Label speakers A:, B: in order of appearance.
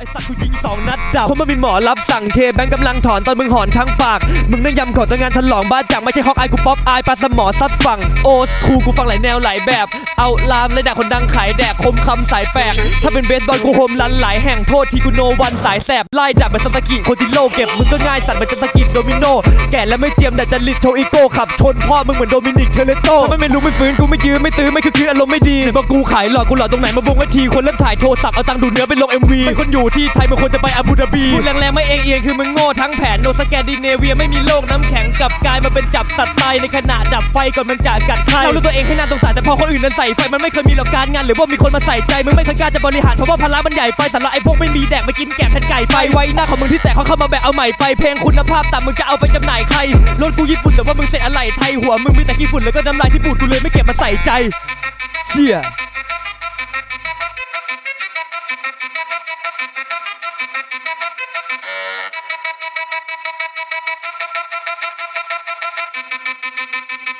A: ไอสัตว์กูยิงสองนัดดับเพราะมันเป็นหมอรับสั่งเคแบงกำลังถอนตอนมึงหอนทั้งปาก มึงนั่งยำขอตัวงงานฉลองบ้านจากไม่ใช่ฮอกอายกูป๊อปอายปลาสมอซัดฝั่งโอสคูกูฟังหลายแนวหลายแบบ เอาลามเลยด่าคนดังขายแดกคมคำสายแปลกถ้าเป็นเบสบอลกูโฮมรันหลายแห่งโทษทีกูโนวันสายแสบไล่จับแบบสตากิโคติโลเก็บมึงก็ง่ายสัตว์เหมือนจะสกิดโดมิโนแก่แล้วไม่เจียมแต่จะลิดโชว์อีโก้ขับชนพ่อมึงเหมือนโดมินิกเทเลโตถ้าไม่รู้ไม่ฟื้นกูไม่ยืนไม่ตื้อไม่คือคืนอารมณ์ไม่ดีไหนบอกกูขายหลอดกูหลอดตรงไหนมาบงไว้ทีคนเริ่มถ่ายโทรศัพท์เอาตังค์ดูเนื้อไปลง MV เป็นคนอยู่ที่ไทยบางคนจะไปอาบูดาบีพูดแรงๆไม่เองเอียงคือมึงโง่ทั้งแผนโนสแกนดิเนเวียไม่มีโลกน้ำแข็งกลับกลายมาเป็นจับสัตว์ตายในขณะดับไฟก่อนมันจะกัดใครเรารู้ตัวเองให้น่าสงสารแต่พอคนอื่นนั้นใส่ไฟมันไม่เคยมีหรอกการงาน หรือว่ามีคนมาใส่ใจมึงไม่เคยกล้าจะบริหารเพราะว่าภาระมันใหญ่ไปสำหรับไอ้พวกไม่มีแดกมากินแกะแผ่นไก่ไปไว้หน้าของมึงที่แตกเขาเข้ามาแบกเอาใหม่ไปเพลงคุณภาพต่ำมึงจะเอาไปจำหน่ายใครรถกูญี่ปุ่นแต่ว่ามึงเสร็จอะไรไทยหัวมึงมีแต่ขี้ฝุ่นแล้วก็น้ำลายที่ปูดกูเลยไม่เก็บมาใส่ใจเชี่ย
B: Thank you.